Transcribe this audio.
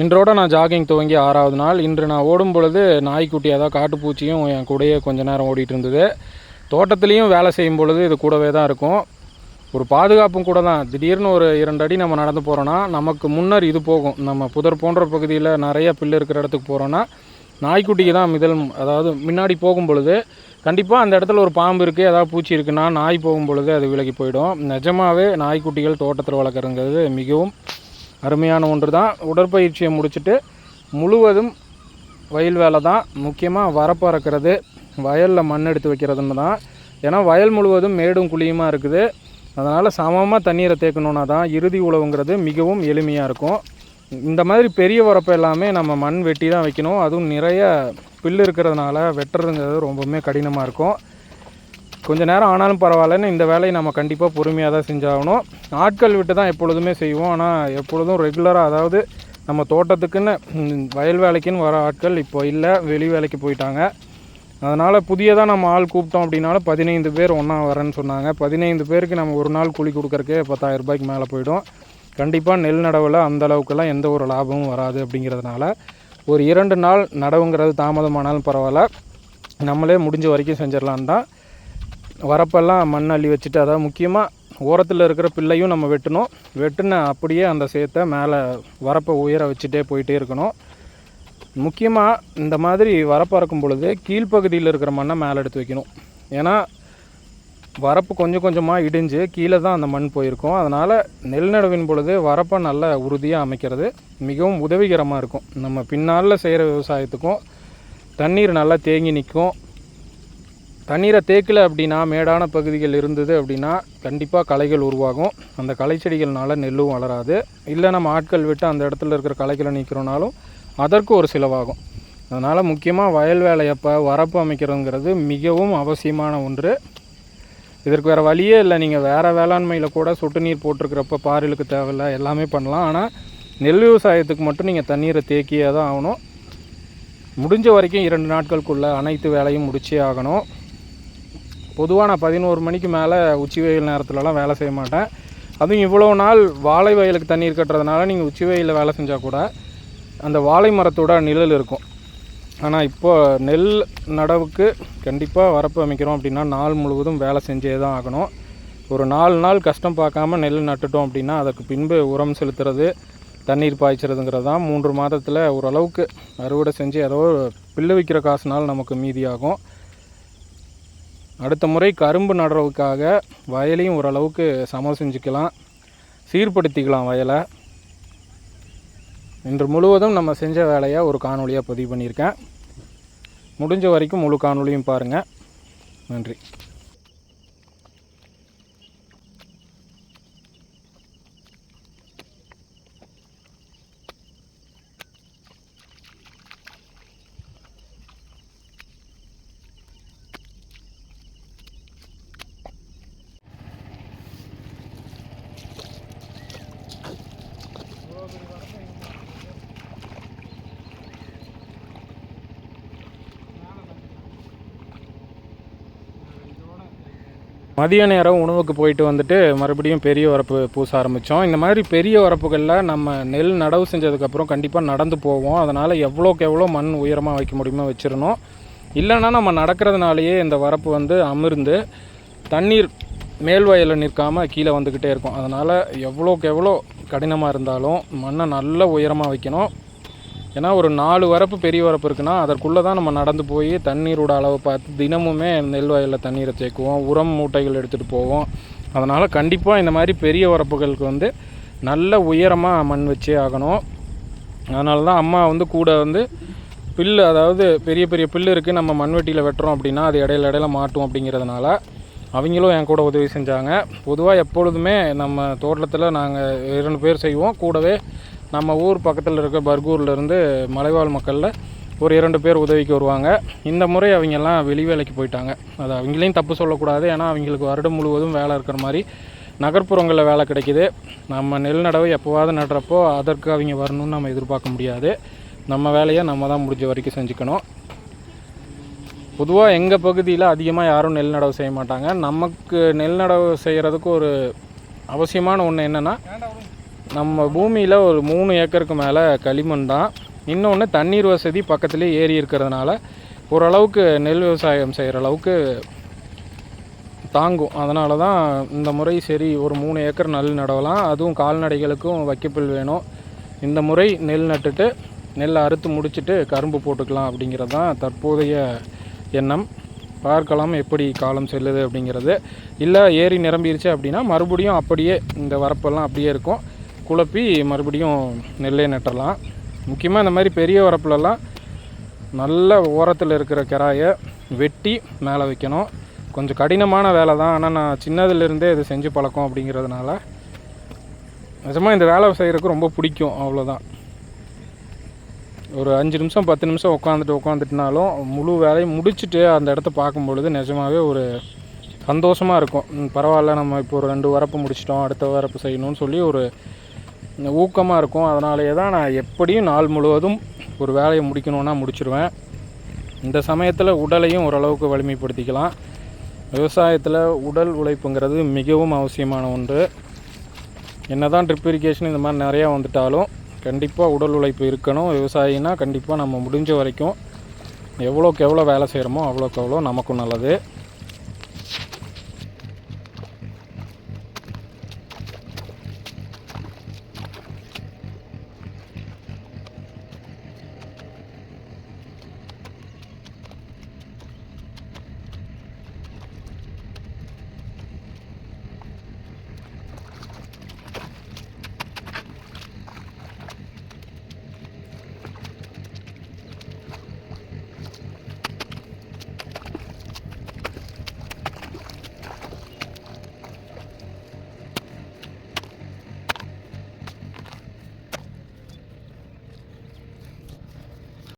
இன்றோட நான் ஜாகிங் துவங்கி ஆறாவது நாள். இன்று நான் ஓடும் பொழுது நாய்க்குட்டி அதாவது காட்டுப்பூச்சியும் என் கூடயே கொஞ்ச நேரம் ஓடிட்டு இருந்தது. தோட்டத்துலேயும் வேலை செய்யும் பொழுது இது கூடவே தான் இருக்கும். ஒரு பாதுகாப்பும் கூட தான். திடீர்னு ஒரு இரண்டு அடி நம்ம நடந்து போகிறோன்னா நமக்கு முன்னர் இது போகும். நம்ம புதர் போன்ற பகுதியில் நிறைய புல் இருக்கிற இடத்துக்கு போகிறோன்னா நாய்க்குட்டிக்கு தான் மிதல் அதாவது முன்னாடி போகும் பொழுது கண்டிப்பாக அந்த இடத்துல ஒரு பாம்பு இருக்குது ஏதாவது பூச்சி இருக்குன்னா நாய் போகும் பொழுது அது விலகி போயிடும். நிஜமாகவே நாய்க்குட்டிகள் தோட்டத்தில் வளர்க்குறங்கிறது மிகவும் அருமையான ஒன்று தான் உடற்பயிற்சியை முடிச்சுட்டு முழுவதும் வயல் வேலை தான். முக்கியமாக வரப்பறக்கிறது வயலில் மண் எடுத்து வைக்கிறதுன்னு தான். ஏன்னா வயல் முழுவதும் மேடும் குழியுமா இருக்குது. அதனால் சமமாக தண்ணீரை தேக்கணுன்னா தான் இறுதி உழவுங்கிறது மிகவும் எளிமையாக இருக்கும். இந்த மாதிரி பெரிய உரப்பை எல்லாமே நம்ம மண் வெட்டி தான் வைக்கணும். அதுவும் நிறைய பில் இருக்கிறதுனால வெட்டுறதுங்கிறது ரொம்பவுமே கடினமாக இருக்கும். கொஞ்சம் நேரம் ஆனாலும் பரவாயில்லன்னு இந்த வேலையை நம்ம கண்டிப்பாக பொறுமையாக தான் செஞ்சாகணும். ஆட்கள் விட்டு தான் எப்பொழுதுமே செய்வோம். ஆனால் எப்பொழுதும் ரெகுலராக அதாவது நம்ம தோட்டத்துக்குன்னு வயல் வேலைக்குன்னு வர ஆட்கள் இப்போ இல்லை. வெளி வேலைக்கு போயிட்டாங்க. அதனால் புதியதாக நம்ம ஆள் கூப்பிட்டோம் அப்படின்னாலும் பதினைந்து பேர் ஒன்றா வரேன்னு சொன்னாங்க. பதினைந்து பேருக்கு நம்ம ஒரு நாள் கூலி கொடுக்குறக்கே பத்தாயிரம் ரூபாய்க்கு மேலே போயிடும். கண்டிப்பாக நெல் நடவில் அந்த அளவுக்குலாம் எந்த ஒரு லாபமும் வராது அப்படிங்கிறதுனால ஒரு இரண்டு நாள் நடவுங்கிறது தாமதமானாலும் பரவாயில்ல. நம்மளே முடிஞ்ச வரைக்கும் செஞ்சிடலான் தான் வரப்பெல்லாம் மண் அள்ளி வச்சுட்டு அதாவது முக்கியமாக ஓரத்தில் இருக்கிற பிள்ளையும் நம்ம வெட்டணும். வெட்டுன அப்படியே அந்த சேத்தை மேலே வரப்பை உயர வச்சுட்டே போயிட்டே இருக்கணும். முக்கியமாக இந்த மாதிரி வரப்பு அறுக்கும் பொழுது கீழ்ப்பகுதியில் இருக்கிற மண்ணை மேலே எடுத்து வைக்கணும். ஏன்னா வரப்பு கொஞ்சம் கொஞ்சமாக இடிஞ்சு கீழே தான் அந்த மண் போயிருக்கும். அதனால் நெல் நடவின் பொழுது வரப்பை நல்ல உறுதியாக அமைக்கிறது மிகவும் உதவிகரமாக இருக்கும். நம்ம பின்னால் செய்கிற விவசாயத்துக்கும் தண்ணீர் நல்லா தேங்கி நிற்கும். தண்ணீரை தேக்கலை அப்படின்னா மேடான பகுதிகள் இருந்தது அப்படின்னா கண்டிப்பாக களைகள் உருவாகும். அந்த களை செடிகள்னால நெல்லும் வளராது. இல்லை நம்ம ஆட்கள் விட்டு அந்த இடத்துல இருக்கிற களைகளை நீக்கிறோனாலும் அதற்கு ஒரு செலவாகும். அதனால் முக்கியமாக வயல் வேலையப்போ வரப்பு அமைக்கிறதுங்கிறது மிகவும் அவசியமான ஒன்று. இதற்கு வேறு வழியே இல்லை. நீங்கள் வேறு வேளாண்மையில் கூட சொட்டு நீர் போட்டிருக்கிறப்ப பாரிலுக்கு தேவையில்ல. எல்லாமே பண்ணலாம். ஆனால் நெல் விவசாயத்துக்கு மட்டும் நீங்கள் தண்ணீரை தேக்கியே தான் ஆகணும். முடிஞ்ச வரைக்கும் இரண்டு நாட்களுக்குள்ளே அனைத்து வேலையும் முடிச்சே ஆகணும். பொதுவாக நான் பதினோரு மணிக்கு மேலே உச்சி வெயில் நேரத்துலலாம் வேலை செய்ய மாட்டேன். அதுவும் இவ்வளோ நாள் வாழை வயலுக்கு தண்ணீர் கட்டுறதுனால நீங்கள் உச்சி வெயிலில் வேலை செஞ்சால் கூட அந்த வாழை மரத்தோட நிழல் இருக்கும். ஆனால் இப்போ நெல் நடவுக்கு கண்டிப்பாக வரப்பு அமைக்கிறோம் அப்படின்னா நாள் முழுவதும் வேலை செஞ்சே தான் ஆகணும். ஒரு நாலு நாள் கஷ்டம் பார்க்காம நெல் நட்டுட்டோம் அப்படின்னா அதற்கு பின்பு உரம் செலுத்துறது தண்ணீர் பாய்ச்சறதுங்கிறது தான் மூன்று மாதத்தில் ஓரளவுக்கு அறுவடை செஞ்சு ஏதோ பில்லு விற்கிற காசுனால் நமக்கு மீதியாகும். அடுத்த முறை கரும்பு நடுறதுக்காக வயலையும் ஓரளவுக்கு சமம் செஞ்சுக்கலாம். சீர்படுத்திக்கலாம் வயலை. இன்று முழுவதும் நம்ம செஞ்ச வேலையை ஒரு காணொலியாக பதிவு பண்ணியிருக்கேன். முடிஞ்ச வரைக்கும் முழு காணொலியும் பாருங்கள் நன்றி. மதிய நேரம் உணவுக்கு போயிட்டு வந்துட்டு மறுபடியும் பெரிய வரப்பு பூச ஆரம்பித்தோம் இந்த மாதிரி பெரிய வரப்புகளில் நம்ம நெல் நடவு செஞ்சதுக்கப்புறம் கண்டிப்பாக நடந்து போவோம். அதனால் எவ்வளோக்கு எவ்வளோ மண் உயரமாக வைக்க முடியுமோ வச்சிடணும். இல்லைன்னா நம்ம நடக்கிறதுனாலேயே இந்த வரப்பு வந்து அமிர்ந்து தண்ணீர் மேல் வயலில் நிற்காமல் கீழே வந்துக்கிட்டே இருக்கும். அதனால் எவ்வளோக்கு எவ்வளோ கடினமாக இருந்தாலும் மண்ணை நல்ல உயரமாக வைக்கணும். ஏன்னா ஒரு நாலு வரப்பு பெரிய வரப்பு இருக்குன்னா அதற்குள்ளே தான் நம்ம நடந்து போய் தண்ணீரோட அளவை பார்த்து தினமுமே நெல் வயலில் தண்ணீரை தேக்குவோம் உரம் மூட்டைகள் எடுத்துகிட்டு போவோம். அதனால் கண்டிப்பாக இந்த மாதிரி பெரிய வரப்புகளுக்கு வந்து நல்ல உயரமாக மண் வச்சே ஆகணும். அதனால தான் அம்மா வந்து கூட வந்து பில்லு அதாவது பெரிய பெரிய பில்லு இருக்குது நம்ம மண்வெட்டியில் வெட்டுறோம் அப்படின்னா அது இடையில இடையில மாட்டும் அப்படிங்கிறதுனால அவங்களும் என் கூட உதவி செஞ்சாங்க. பொதுவாக எப்பொழுதுமே நம்ம தோட்டத்தில் நாங்கள் இரண்டு பேர் செய்வோம். கூடவே நம்ம ஊர் பக்கத்தில் இருக்க பர்கூர்லேருந்து மலைவாழ் மக்களில் ஒரு இரண்டு பேர் உதவிக்கு வருவாங்க. இந்த முறை அவங்கெல்லாம் வெளி வேலைக்கு போயிட்டாங்க. அது அவங்களையும் தப்பு சொல்லக்கூடாது. ஏன்னா அவங்களுக்கு வருடம் முழுவதும் வேலை இருக்கிற மாதிரி நகர்ப்புறங்களில் வேலை கிடைக்கிது. நம்ம நெல் நடவு எப்போவாவது நடுறப்போ அதற்கு அவங்க வரணும்னு நம்ம எதிர்பார்க்க முடியாது. நம்ம வேலையை நம்ம தான் முடிஞ்ச வரைக்கும் செஞ்சுக்கணும். பொதுவாக எங்கள் பகுதியில் அதிகமாக யாரும் நெல் நடவு செய்ய மாட்டாங்க. நமக்கு நெல் நடவு செய்கிறதுக்கு ஒரு அவசியமான ஒன்று என்னென்னா நம்ம பூமியில் ஒரு மூணு ஏக்கருக்கு மேலே களிமண் தான். இன்னொன்று தண்ணீர் வசதி பக்கத்துலேயே ஏரி இருக்கிறதுனால ஓரளவுக்கு நெல் விவசாயம் செய்கிற அளவுக்கு தாங்கும். அதனால தான் இந்த முறை சரி ஒரு மூணு ஏக்கர் நெல் நடவலாம். அதுவும் கால்நடைகளுக்கும் வைக்கப்புல் வேணும். இந்த முறை நெல் நட்டுட்டு நெல் அறுத்து முடிச்சுட்டு கரும்பு போட்டுக்கலாம் அப்படிங்கிறது தான் தற்போதைய எண்ணம். பார்க்கலாம் எப்படி காலம் செல்லுது அப்படிங்கிறது. இல்லை ஏரி நிரம்பிருச்சு அப்படின்னா மறுபடியும் அப்படியே இந்த வரப்பெல்லாம் அப்படியே இருக்கும். குழப்பி மறுபடியும் நெல்லே நட்டுடலாம் முக்கியமாக இந்த மாதிரி பெரிய வரப்புலலாம் நல்ல ஓரத்தில் இருக்கிற கிராயை வெட்டி மேலே வைக்கணும். கொஞ்சம் கடினமான வேலை தான் ஆனால் நான் சின்னதுலேருந்தே இது செஞ்சு பழக்கம் அப்படிங்கிறதுனால நிஜமாக இந்த வேலை செய்கிறதுக்கு ரொம்ப பிடிக்கும். அவ்வளோதான் ஒரு அஞ்சு நிமிஷம் பத்து நிமிஷம் உட்காந்துட்டு உட்காந்துட்டுனாலும் முழு வேலையும் முடிச்சுட்டு அந்த இடத்த பார்க்கும்பொழுது நிஜமாகவே ஒரு சந்தோஷமாக இருக்கும். பரவாயில்ல நம்ம இப்போ ஒரு ரெண்டு வரப்பு முடிச்சிட்டோம் அடுத்த வரப்பு செய்யணும்னு சொல்லி ஒரு ஊக்கமாக இருக்கும். அதனாலேயே தான் நான் எப்படியும் நாள் முழுவதும் ஒரு வேலையை முடிக்கணுன்னா முடிச்சிருவேன். இந்த சமயத்தில் உடலையும் ஓரளவுக்கு வலிமைப்படுத்திக்கலாம். விவசாயத்தில் உடல் உழைப்புங்கிறது மிகவும் அவசியமான ஒன்று. என்ன தான் ட்ரிப் இரிகேஷன் இந்த மாதிரி நிறையா வந்துட்டாலும் கண்டிப்பாக உடல் உழைப்பு இருக்கணும். விவசாயினா கண்டிப்பாக நம்ம முடிஞ்ச வரைக்கும் எவ்வளோக்கு எவ்வளோ வேலை செய்கிறோமோ அவ்வளோக்கு அவ்வளோ நமக்கும் நல்லது.